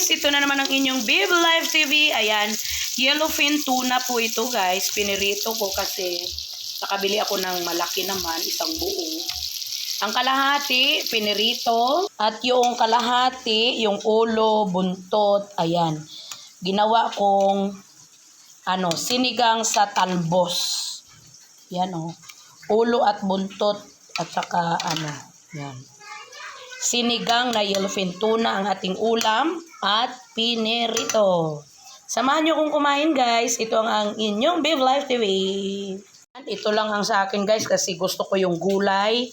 guys, ito na naman ang inyong Babe Live TV. Ayan, yellowfin tuna po ito guys. Pinirito ko kasi nakabili ako ng malaki naman, isang buo. Ang kalahati, pinirito. At yung kalahati, yung ulo, buntot, ayan. Ginawa kong ano, sinigang sa talbos. Yan oh. Ulo at buntot at saka ano, yan. Sinigang na yellowfin tuna ang ating ulam at pinirito. Samahan nyo kong kumain guys. Ito ang, ang inyong Babe Life TV. Ito lang ang sa akin guys kasi gusto ko yung gulay.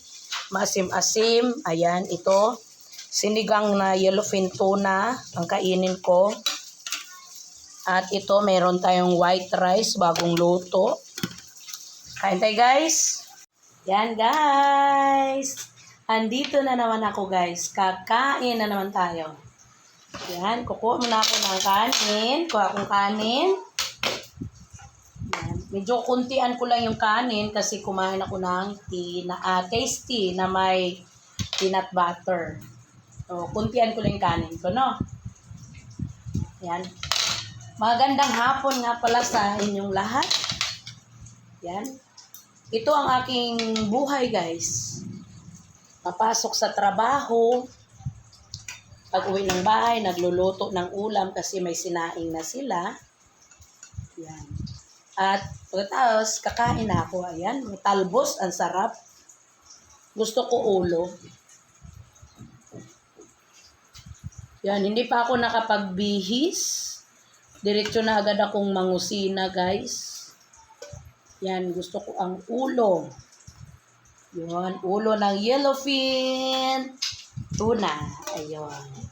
Maasim-asim. Ayan, ito. Sinigang na yellowfin tuna ang kainin ko. At ito, meron tayong white rice, bagong luto. Kain tayo guys. Yan guys. Andito na naman ako guys. Kakain na naman tayo. Yan, kukuha muna ako ng kanin. Kuha akong kanin. Yan. Medyo kuntian ko lang yung kanin kasi kumain ako ng tea na, ah, tasty na may peanut butter. So, kuntian ko lang yung kanin ko, no? Yan. Magandang hapon nga pala sa inyong lahat. Yan. Ito ang aking buhay, guys. Papasok sa trabaho. Pag uwi ng bahay, nagluluto ng ulam kasi may sinaing na sila. Yan. At pagkatapos, kakain na ako. Ayan, talbos, ang sarap. Gusto ko ulo. Yan, hindi pa ako nakapagbihis. Diretso na agad akong mangusina, guys. Yan, gusto ko ang ulo. Yun, ulo ng yellowfin tuna. Ayun.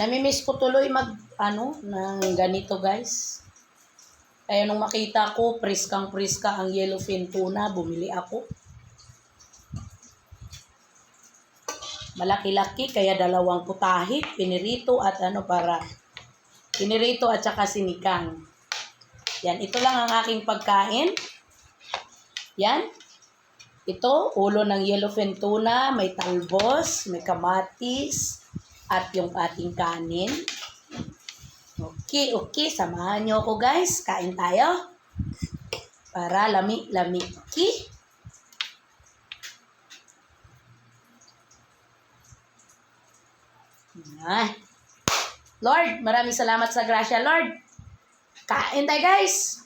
Namimiss ko tuloy mag, ano, ng ganito, guys. Kaya nung makita ko, priskang-priska ang yellowfin tuna, bumili ako. Malaki-laki, kaya dalawang putahe, pinirito at ano para, pinirito at saka sinikang. Yan, ito lang ang aking pagkain. Yan. Ito, ulo ng yellowfin tuna, may talbos, may kamatis, at yung ating kanin. Okay, okay. Samahan nyo ako guys. Kain tayo. Para lami-lami. Okay? Yan. Lord, maraming salamat sa grasya, Lord. Kain tayo, guys.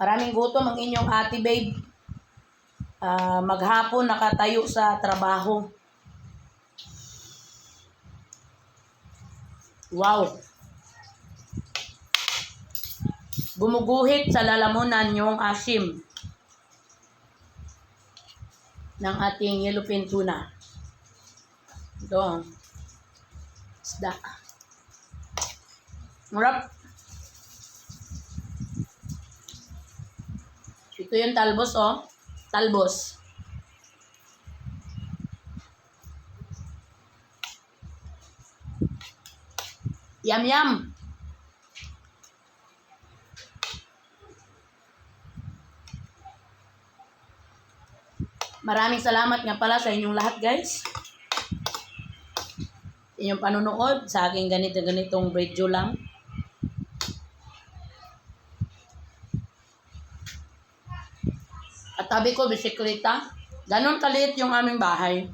Maraming gutom ang inyong ate, babe. Ah, maghapon nakatayo sa trabaho. Wow. Bumuguhit sa lalamunan yung asim ng ating yellowfin tuna. Ito. ang Isda. Marap. Ito yung talbos, oh. Talbos. Yum, yum. Maraming salamat nga pala sa inyong lahat, guys. Inyong panonood sa aking ganito-ganitong video lang. At tabi ko, bisikleta. Ganon kaliit yung aming bahay.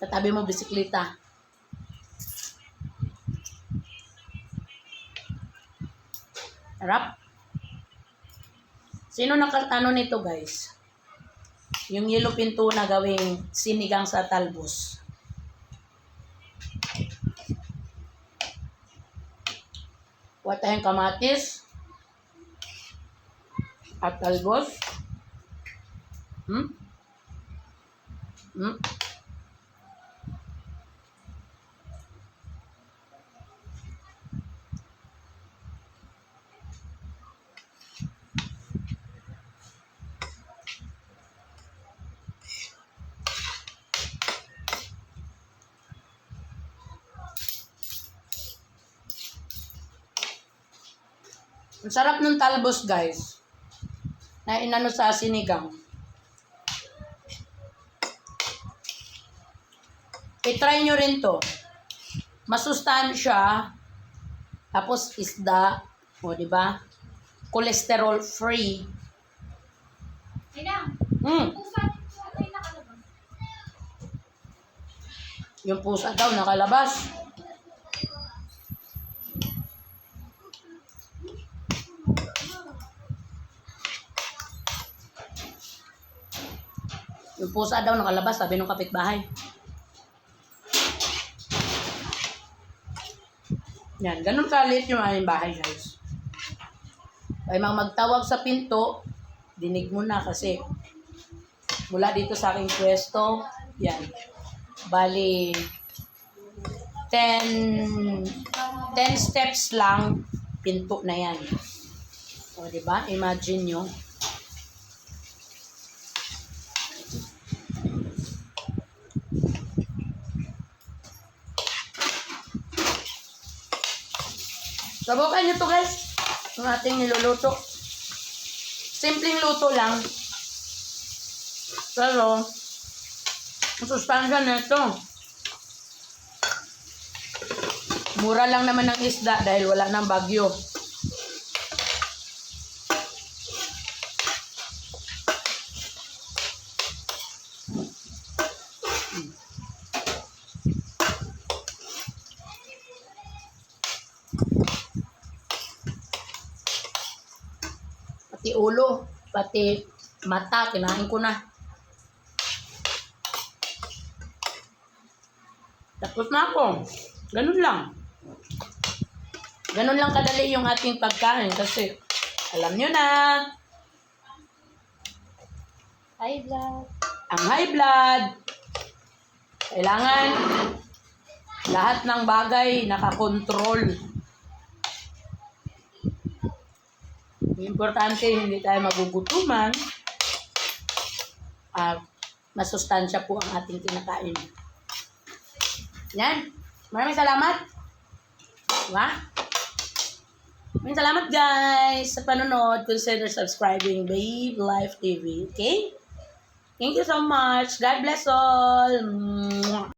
Katabi mo, bisikleta. Harap. Sino nakatano nito, guys? Yung yellow pinto na gawing sinigang sa talbos. Kuha kamatis at talbos. Hmm? Hmm? Ang sarap ng talbos, guys. Na inano sa sinigang. I-try nyo rin to. Masustansya. Tapos isda. O, di ba? Cholesterol free. Mm. saan tayo nakalabas? Yung pusa daw nakalabas. Yung pusa daw nakalabas, sabi ng kapitbahay. Yan, ganun kalit yung aming bahay, guys. Ay mga magtawag sa pinto, dinig mo na kasi mula dito sa aking pwesto, yan. Bali, 10 10 steps lang, pinto na yan. O, di ba? Imagine nyo. Sabukan nyo to guys. Yung ating niluluto. Simpleng luto lang. Pero, ang sustansya nito. Mura lang naman ng isda dahil wala nang bagyo. Pati ulo, pati mata, kinain ko na. Tapos na ako. Ganun lang. Ganun lang kadali yung ating pagkain kasi alam nyo na, Hi, vlog. ang high blood, kailangan lahat ng bagay nakakontrol. Importante, hindi tayo magugutuman at masustansya po ang ating kinakain. Yan. Maraming salamat. Diba? Maraming salamat guys sa panonood. Consider subscribing Babe Life TV. Okay? Thank you so much. God bless all.